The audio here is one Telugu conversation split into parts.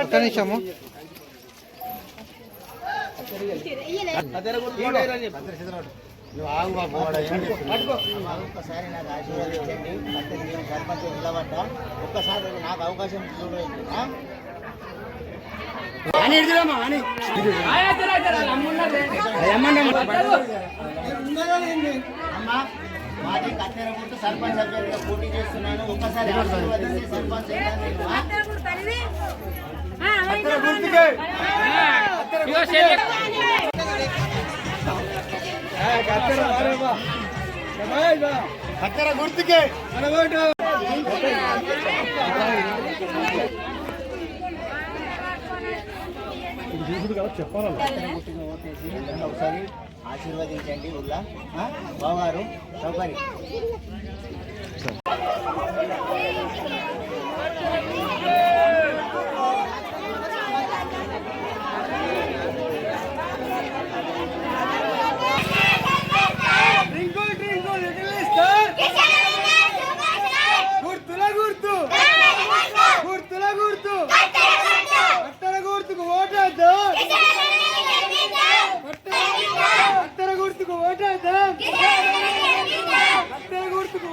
ఒక్క నిమిషము. ఒక్కసారి నాకు ఆశీర్వదించండి పక్కన నేను సర్పంచ్ నిలబడ్డ ఒక్కసారి నాకు అవకాశం చూడండి అమ్మా మాది కత్తెర గుర్తు సర్పంచ్ అభ్యర్థిగా పోటీ చేస్తున్నాను. ఒక్కసారి ఆశీర్వదించి సర్పంచ్ కత్తెర గుర్తుకే. ఓటేసి నన్ను ఒకసారి ఆశీర్వదించండి ఉల్లా. ఆ? బావగారు సౌకర్యం గుర్తుల గుర్తు గుర్తుల గుర్తు అత్తర గుర్తుకు ఓటేద్దా అత్తర గుర్తుకు ఓటేద్దా అత్తర గుర్తుకు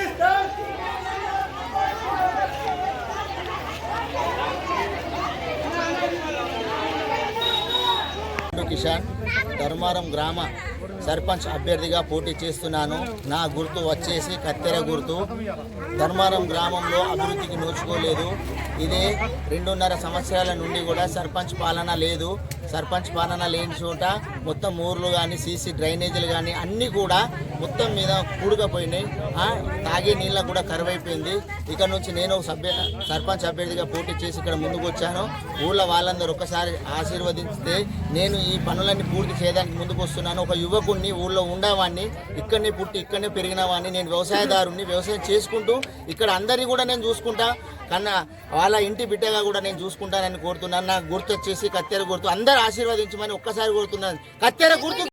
కిషాన్ ధర్మారం గ్రామ సర్పంచ్ అభ్యర్థిగా పోటీ చేస్తున్నాను. నా గుర్తు వచ్చేసి కత్తెర గుర్తు. ధర్మారం గ్రామంలో అభివృద్ధికి నోచుకోలేదు. ఇదే రెండున్నర సంవత్సరాల నుండి కూడా సర్పంచ్ పాలన లేదు. సర్పంచ్ పాలన లేని చోట మొత్తం ఊర్లు కానీ సీసీ డ్రైనేజీలు కానీ అన్నీ కూడా మొత్తం మీద కూడుకపోయినాయి. తాగే నీళ్ళకు కూడా కరువైపోయింది. ఇక్కడ నుంచి నేను సభ్య సర్పంచ్ అభ్యర్థిగా పోటీ చేసి ఇక్కడ ముందుకు వచ్చాను. ఊళ్ళో వాళ్ళందరూ ఒకసారి ఆశీర్వదిస్తే నేను ఈ పనులన్నీ పూర్తి చేయడానికి ముందుకు వస్తున్నాను. ఒక యువకు యువకుడిని ఊళ్ళో ఉండేవాడిని. ఇక్కడనే పుట్టి ఇక్కడనే పెరిగిన వాడిని నేను వ్యవసాయదారుని వ్యవసాయం చేసుకుంటూ ఇక్కడ అందరినీ కూడా నేను చూసుకుంటా. కన్నా వాళ్ళ ఇంటి బిడ్డగా కూడా నేను చూసుకుంటానని కోరుతున్నాను. నాకు గుర్తు వచ్చేసి కత్తెర గుర్తు అందరు ఆశీర్వదించమని ఒక్కసారి కోరుతున్నాను. కత్తెర గుర్తు